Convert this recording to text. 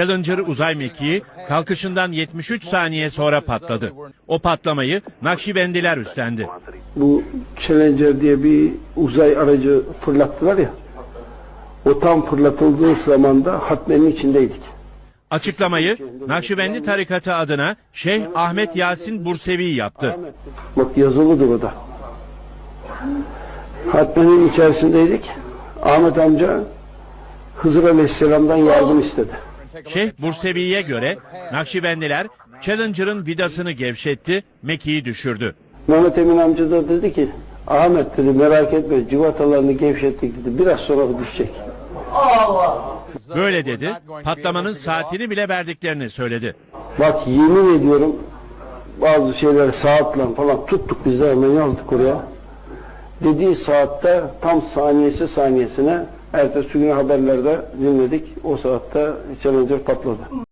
Challenger uzay mekiği kalkışından 73 saniye sonra patladı. O patlamayı Nakşibendiler üstlendi. Bu Challenger diye bir uzay aracı fırlattılar ya. O tam fırlatıldığı zaman da hatmenin içindeydik. Açıklamayı Nakşibendi tarikatı adına Şeyh Ahmet Yasin Bursevi yaptı. Bak yazılıdır o da. Hatmenin içerisindeydik. Ahmet amca Hızır Aleyhisselam'dan yardım istedi. Şeyh Bursevi'ye göre Nakşibendiler Challenger'ın vidasını gevşetti, mekiği düşürdü. Mehmet Emin amca da dedi ki Ahmet dedi merak etme civatalarını gevşettik dedi. Biraz sonra düşecek. Böyle dedi, patlamanın saatini bile verdiklerini söyledi. Bak yemin ediyorum bazı şeyleri saatle falan tuttuk biz de hemen yazdık oraya. Dediği saatte tam saniyesi saniyesine ertesi gün haberlerde dinledik. O saatte Challenger patladı.